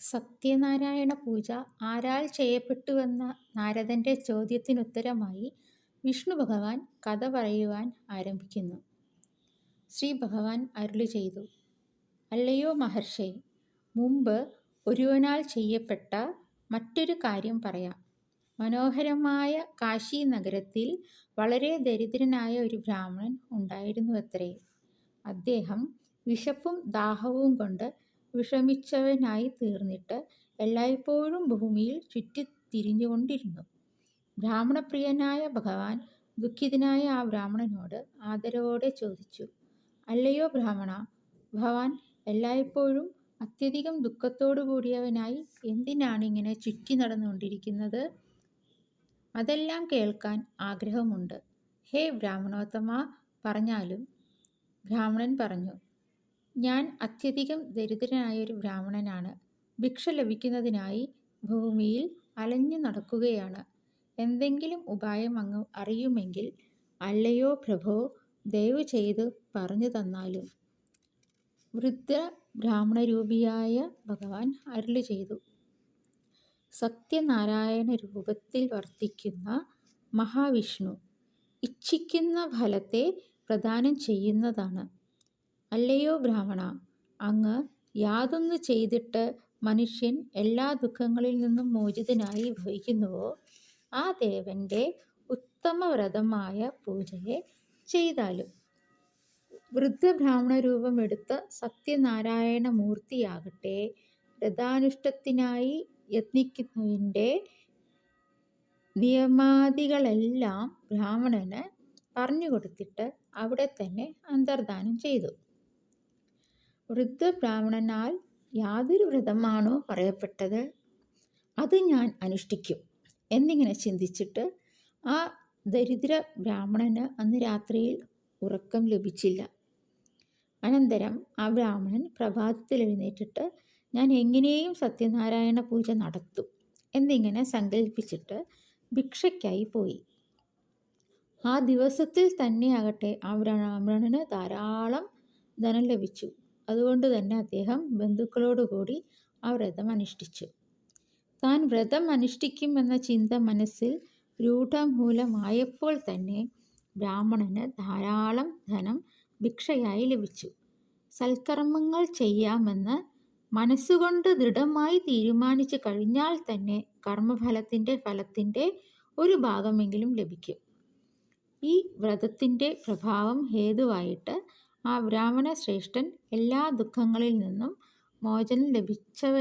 സത്യനാരായണ പൂജ ആരാൽ ചെയ്യപ്പെട്ടുവെന്ന നാരദന്റെ ചോദ്യത്തിനുത്തരമായി വിഷ്ണു ഭഗവാൻ കഥ പറയുവാൻ ആരംഭിക്കുന്നു. ശ്രീ ഭഗവാൻ അരുളി ചെയ്തു അല്ലയോ മഹർഷേ, മുമ്പ് ഒരുവനാൽ ചെയ്യപ്പെട്ട മറ്റൊരു കാര്യം പറയാം. മനോഹരമായ കാശി നഗരത്തിൽ വളരെ ദരിദ്രനായ ഒരു ബ്രാഹ്മണൻ ഉണ്ടായിരുന്നുവത്രേ. അദ്ദേഹം വിശപ്പും ദാഹവും കൊണ്ട് വിഷമിച്ചവനായിത്തീർന്നിട്ട് എല്ലായ്പ്പോഴും ഭൂമിയിൽ ചുറ്റിത്തിരിഞ്ഞുകൊണ്ടിരുന്നു. ബ്രാഹ്മണപ്രിയനായ ഭഗവാൻ ദുഃഖിതനായ ആ ബ്രാഹ്മണനോട് ആദരവോടെ ചോദിച്ചു. അല്ലയോ ബ്രാഹ്മണ ഭഗവാൻ എല്ലായ്പ്പോഴും അത്യധികം ദുഃഖത്തോടു കൂടിയവനായി എന്തിനാണ് ഇങ്ങനെ ചുറ്റി നടന്നുകൊണ്ടിരിക്കുന്നത് അതെല്ലാം കേൾക്കാൻ ആഗ്രഹമുണ്ട്. ഹേ ബ്രാഹ്മണോത്തമ പറഞ്ഞാലും. ബ്രാഹ്മണൻ പറഞ്ഞു. ഞാൻ അത്യധികം ദരിദ്രനായൊരു ബ്രാഹ്മണനാണ്. ഭിക്ഷ ലഭിക്കുന്നതിനായി ഭൂമിയിൽ അലഞ്ഞു നടക്കുകയാണ് എന്തെങ്കിലും ഉപായം അങ്ങ് അറിയുമെങ്കിൽ അല്ലയോ പ്രഭോ, ദയവ് ചെയ്ത് പറഞ്ഞു തന്നാലും വൃദ്ധ ബ്രാഹ്മണരൂപിയായ ഭഗവാൻ അരുളി ചെയ്തു സത്യനാരായണ രൂപത്തിൽ വർത്തിക്കുന്ന മഹാവിഷ്ണു ഇച്ഛിക്കുന്ന ഫലത്തെ പ്രദാനം ചെയ്യുന്നതാണ്. അല്ലയോ ബ്രാഹ്മണ അങ്ങ് യാതൊന്ന് ചെയ്തിട്ട് മനുഷ്യൻ എല്ലാ ദുഃഖങ്ങളിൽ നിന്നും മോചിതനായി ഭവിക്കുന്നുവോ ആ ദേവന്റെ ഉത്തമവ്രതമായ പൂജയെ ചെയ്താലും. വൃദ്ധബ്രാഹ്മണ രൂപമെടുത്ത സത്യനാരായണ മൂർത്തിയാകട്ടെ വ്രതാനുഷ്ഠത്തിനായി യത്നിക്കുന്നതിന്റെ നിയമാദികളെല്ലാം ബ്രാഹ്മണന് പറഞ്ഞുകൊടുത്തിട്ട് അവിടെത്തന്നെ അന്തർദാനം ചെയ്തു. വൃദ്ധബ്രാഹ്മണനാൽ യാതൊരു വ്രതമാണോ പറയപ്പെട്ടത്, അത് ഞാൻ അനുഷ്ഠിക്കും എന്നിങ്ങനെ ചിന്തിച്ചിട്ട് ആ ദരിദ്ര ബ്രാഹ്മണന് അന്ന് രാത്രിയിൽ ഉറക്കം ലഭിച്ചില്ല. അനന്തരം ആ ബ്രാഹ്മണൻ പ്രഭാതത്തിൽ എഴുന്നേറ്റിട്ട് ഞാൻ എങ്ങനെയും സത്യനാരായണ പൂജ നടത്തും എന്നിങ്ങനെ സങ്കല്പിച്ചിട്ട് ഭിക്ഷയ്ക്കായി പോയി. ആ ദിവസത്തിൽ തന്നെയാകട്ടെ ആ ബ്രാഹ്മണന് ധാരാളം ധനം ലഭിച്ചു. അതുകൊണ്ടുതന്നെ അദ്ദേഹം ബന്ധുക്കളോടുകൂടി ആ വ്രതം അനുഷ്ഠിച്ചു. താൻ വ്രതം അനുഷ്ഠിക്കുമെന്ന ചിന്ത മനസ്സിൽ രൂഢമൂലമായപ്പോൾ തന്നെ ബ്രാഹ്മണന് ധാരാളം ധനം ഭിക്ഷയായി ലഭിച്ചു. സൽക്കർമ്മങ്ങൾ ചെയ്യാമെന്ന് മനസ്സുകൊണ്ട് ദൃഢമായി തീരുമാനിച്ചു കഴിഞ്ഞാൽ തന്നെ കർമ്മഫലത്തിന്റെ ഫലത്തിന്റെ ഒരു ഭാഗമെങ്കിലും ലഭിക്കും. ഈ വ്രതത്തിന്റെ പ്രഭാവം ഹേതുവായിട്ട് ആ ബ്രാഹ്മണ ശ്രേഷ്ഠൻ എല്ലാ ദുഃഖങ്ങളിൽ നിന്നും മോചനം ലഭിച്ചവനായി